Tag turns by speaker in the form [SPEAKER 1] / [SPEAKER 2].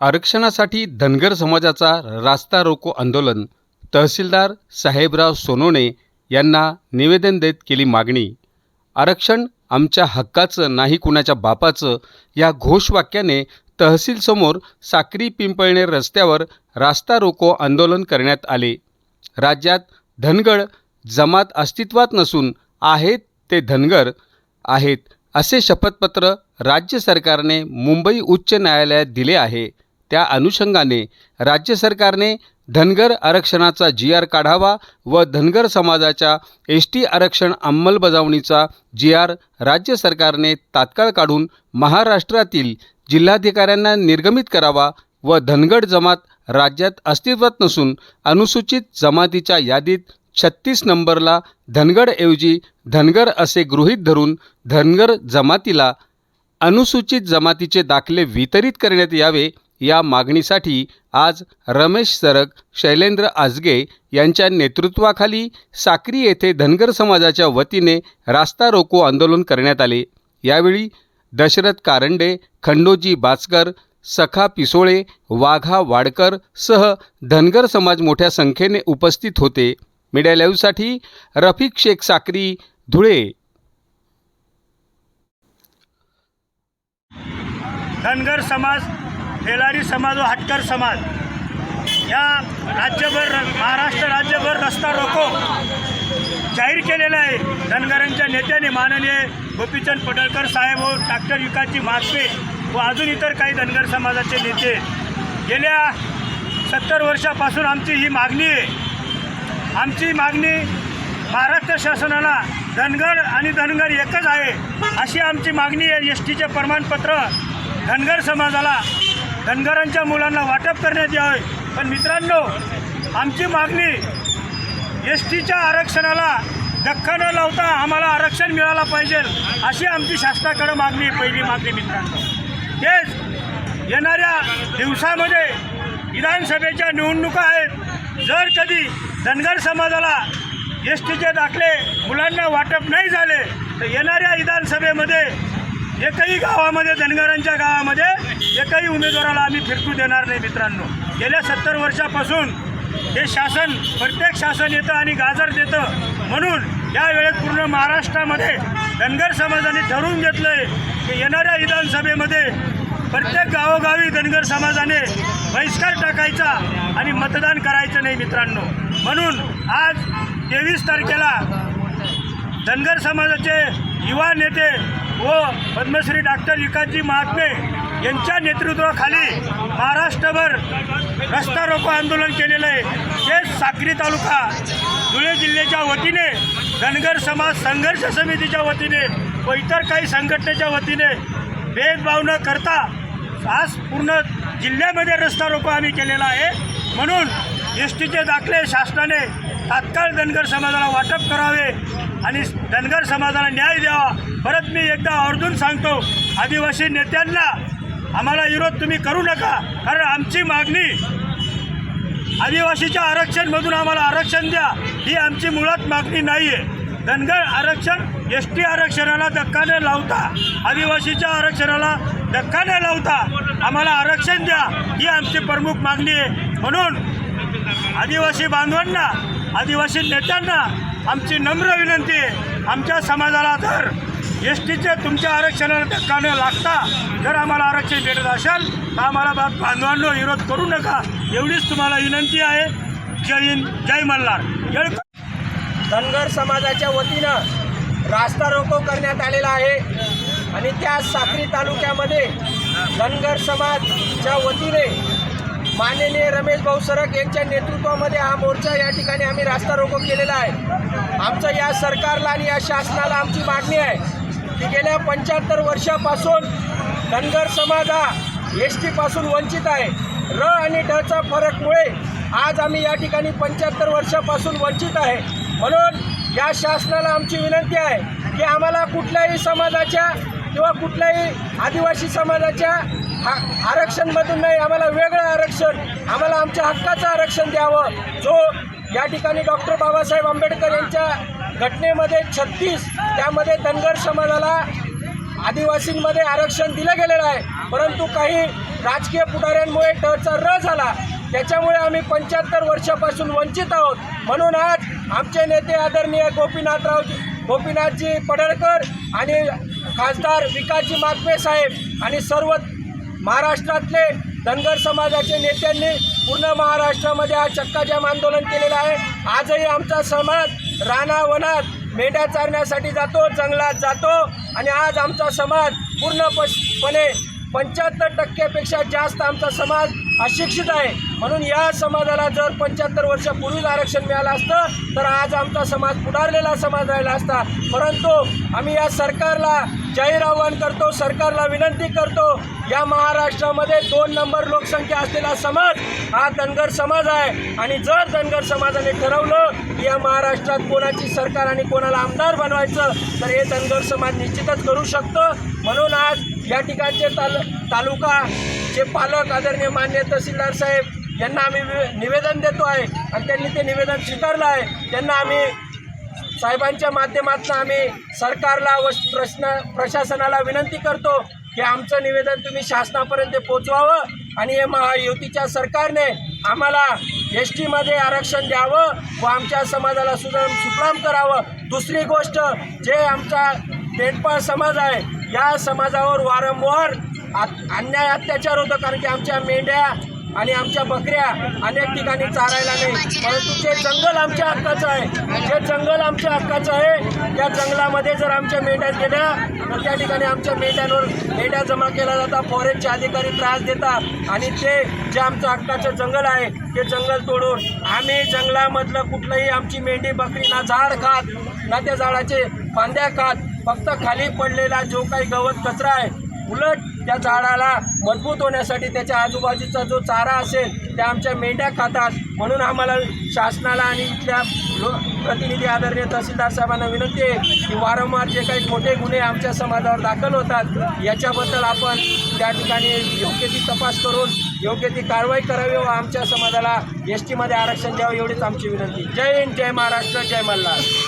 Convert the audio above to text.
[SPEAKER 1] आरक्षणासाठी धनगर समाजाचा रास्ता रोको आंदोलन तहसीलदार साहेबराव सोनोने यांना निवेदन देत केली मागणी. आरक्षण आमच्या हक्काचं नाही कुणाच्या बापाचं या घोषवाक्याने तहसीलसमोर साक्री पिंपळणे रस्त्यावर रास्ता रोको आंदोलन करण्यात आले. राज्यात धनगड जमात अस्तित्वात नसून आहेत ते धनगर आहेत असे शपथपत्र राज्य सरकारने मुंबई उच्च न्यायालयात दिले आहे. त्या अनुषंगाने राज्य सरकारने धनगर आरक्षणाचा जी आर काढावा व धनगर समाजाच्या एस टी आरक्षण अंमलबजावणीचा जी आर राज्य सरकारने तात्काळ काढून महाराष्ट्रातील जिल्हाधिकाऱ्यांना निर्गमित करावा व धनगड जमात राज्यात अस्तित्वात नसून अनुसूचित जमातीच्या यादीत छत्तीस नंबरला धनगडऐवजी धनगर असे गृहीत धरून धनगर जमातीला अनुसूचित जमातीचे दाखले वितरित करण्यात यावे या मागणीसाठी आज रमेश सरक शैलेंद्र आजगे यांच्या नेतृत्वाखाली साक्री येथे धनगर समाजाच्या वतीने रास्ता रोको आंदोलन करण्यात आले. यावेळी दशरथ कारंडे खंडोजी बाचकर सखा पिसोळे वाघा वाडकर सह धनगर समाज मोठ्या संख्येने उपस्थित होते. मीडिया लाईव्हसाठी रफिक शेख साक्री धुळे.
[SPEAKER 2] धनगर समाज फेलारी समाज व हटकर समाज. या राज्यभर महाराष्ट्र राज्यभर रस्ता रोको. जाहीर केलेला आहे. धनगरांच्या नेत्याने माननीय गोपीचंद पडळकर साहेब व डॉक्टर युकाची मासपे व अजून इतर काही धनगर समाजाचे नेते. गेल्या सत्तर वर्षापासून आमची ही मागणी आहे. आमची मागणी महाराष्ट्र शासनाला धनगर आणि धनगर एकच आहे अशी आमची मागणी आहे. एस टीचे प्रमाणपत्र धनगर समाजाला धनगरांच्या मुलांना वाटप करण्यात यावे. पण मित्रांनो आमची मागणी एस टीच्या आरक्षणाला धक्का न लावता आम्हाला आरक्षण मिळालं पाहिजे अशी आमची शासनाकडं मागणी पहिली मागणी मित्रांनो. तेच येणाऱ्या दिवसामध्ये विधानसभेच्या निवडणुका आहेत. जर कधी धनगर समाजाला एस टीचे दाखले मुलांना वाटप नाही झाले तर येणाऱ्या विधानसभेमध्ये एकही गावामध्ये धनगरांच्या गावामध्ये एकही उमेदवाराला आम्ही फिरकू देणार नाही मित्रांनो. गेल्या सत्तर वर्षापासून हे शासन प्रत्येक शासन येतं आणि गाजर देतं. म्हणून यावेळेस पूर्ण महाराष्ट्रामध्ये धनगर समाजाने ठरवून घेतलं आहे की येणाऱ्या विधानसभेमध्ये प्रत्येक गावोगावी धनगर समाजाने बहिष्कार टाकायचा आणि मतदान करायचं नाही मित्रांनो. म्हणून आज तेवीस तारखेला धनगर समाजाचे युवा नेते व पद्मश्री डॉक्टर विकासजी महात्मे यांच्या नेतृत्वाखाली महाराष्ट्रभर रस्ता रोको आंदोलन केलेलं आहे. ते साक्री तालुका धुळे जिल्ह्याच्या वतीने धनगर समाज संघर्ष समितीच्या वतीने व इतर काही संघटनेच्या वतीने भेदभाव न करता आज पूर्ण जिल्ह्यामध्ये रस्ता रोको आम्ही केलेला आहे. म्हणून एस टीचे दाखले शासनाने तात्काळ धनगर समाजाला वाटप करावे आणि धनगर समाजाला न्याय द्यावा. परत मी एकदा आवर्जून सांगतो आदिवासी नेत्यांना आम्हाला विरोध तुम्ही करू नका कारण आमची मागणी आदिवासीच्या आरक्षणमधून आम्हाला आरक्षण द्या ही आमची मुळात मागणी नाही आहे धनगर आरक्षण एस टी आरक्षणाला धक्का न लावता आदिवासीच्या आरक्षणाला धक्का न लावता आम्हाला आरक्षण द्या ही आमची प्रमुख मागणी आहे. म्हणून आदिवासी बांधवांना आदिवासी नेत्यांना आमची नम्र विनंती आहे आमच्या समाजाला जर एस टीचे तुमच्या आरक्षणाला धक्का न लागता जर आम्हाला आरक्षण भेटत असेल तर आम्हाला बा बांधवांनो विरोध करू नका. एवढीच तुम्हाला विनंती आहे. जय हिंद जय मल्हार.
[SPEAKER 3] धनगर समाजाच्या वतीनं रास्ता रोको करण्यात आलेला आहे. आणि त्या साक्री तालुक्यामध्ये धनगर समाजच्या वतीने माननीय रमेश भाऊ सरक यांच्या नेतृत्वामध्ये हा मोर्चा या ठिकाणी आम्ही रास्ता रोको केलेला आहे. आमचं या सरकारला आणि या शासनाला आमची मागणी आहे की गेल्या पंच्याहत्तर वर्षापासून धनगर समाज हा एस टीपासून वंचित आहे. र आणि डचा फरकमुळे आज आम्ही या ठिकाणी पंच्याहत्तर वर्षापासून वंचित आहे. म्हणून या शासनाला आमची विनंती आहे की आम्हाला कुठल्याही समाजाच्या किंवा कुठल्याही आदिवासी समाजाच्या हा आरक्षणमधून नाही आम्हाला वेगळं आरक्षण आम्हाला आमच्या हक्काचं आरक्षण द्यावं. जो या ठिकाणी डॉक्टर बाबासाहेब आंबेडकर यांच्या घटनेमध्ये छत्तीस त्यामध्ये धनगर समाजाला आदिवासींमध्ये आरक्षण दिलं गेलेलं आहे. परंतु काही राजकीय पुढाऱ्यांमुळे टचा र झाला. त्याच्यामुळे आम्ही पंच्याहत्तर वर्षापासून वंचित आहोत. म्हणून आज आमचे नेते आदरणीय गोपीनाथरावजी गोपीनाथजी पडळकर आणि खासदार विकासजी माकपे साहेब आणि सर्व महाराष्ट्रातले धनगर समाजाचे नेत्यांनी पूर्ण महाराष्ट्रामध्ये आज चक्काजाम आंदोलन केलेलं आहे. आजही आमचा समाज रानावनात मेंढ्या चारण्यासाठी जातो जंगलात जातो आणि आज आमचा समाज पूर्णपणे पंच्याहत्तर टक्क्यापेक्षा जास्त आमचा समाज अशिक्षित आहे. म्हणून या समाजाला जर पंच्याहत्तर वर्षापूर्वीच आरक्षण मिळालं असतं तर आज आमचा समाज पुढारलेला समाज राहिला असता. परंतु आम्ही या सरकारला जाहीर आवाहन करतो सरकारला विनंती करतो. या महाराष्ट्रामध्ये दोन नंबर लोकसंख्या असलेला समाज हा धनगर समाज आहे. आणि जर धनगर समाजाने ठरवलं की या महाराष्ट्रात कोणाची सरकार आणि कोणाला आमदार बनवायचं तर हे धनगर समाज निश्चितच करू शकतं. म्हणून आज या ठिकाणचे ताल तालुकाचे पालक आदरणीय मान्य तहसीलदार साहेब यांना आम्ही निवेदन देतो आहे. आणि त्यांनी ते निवेदन स्वीकारलं आहे. त्यांना आम्ही साहेबांच्या माध्यमातून आम्ही सरकारला व प्रश्न प्रशासनाला विनंती करतो की आमचं निवेदन तुम्ही शासनापर्यंत पोचवावं आणि हे महायुतीच्या सरकारने आम्हाला एस टीमध्ये आरक्षण द्यावं व आमच्या समाजाला सुधार सुप्राम करावं. दुसरी गोष्ट जे आमचा पेटपाळ समाज आहे या समाजावर वारंवार आ- अन्याय अत्याचार होतो कारण की आमच्या मेंढ्या आणि आमच्या बकऱ्या अनेक ठिकाणी चारायला नाही. परंतु जे जंगल आमच्या हक्काचं आहे जे जंगल आमच्या हक्काचं आहे त्या जंगलामध्ये जर आमच्या मेंढ्या गेल्या तर त्या ठिकाणी आमच्या मेंढ्यांवर मेंढ्या जमा केल्या जातात. फॉरेस्टचे अधिकारी त्रास देतात. आणि ते जे आमचं हक्काचं जंगल आहे ते जंगल तोडून आम्ही जंगलामधलं कुठलंही आमची मेंढी बकरी ना झाड खात ना त्या झाडाचे फांद्या खात फक्त खाली पडलेला जो काही गवत कचरा आहे उलट त्या झाडाला मजबूत होण्यासाठी त्याच्या आजूबाजूचा जो चारा असेल त्या आमच्या मेंढ्या खातात. म्हणून आम्हाला शासनाला आणि इथल्या लो प्रतिनिधी आदरणीय तहसीलदार साहेबांना विनंती आहे की वारंवार जे काही मोठे गुन्हे आमच्या समाजावर दाखल होतात याच्याबद्दल आपण त्या ठिकाणी योग्य ती तपास करून योग्य ती कारवाई करावी व आमच्या समाजाला एस टीमध्ये आरक्षण द्यावं एवढीच आमची विनंती. जय हिंद जय महाराष्ट्र जय मल्हार.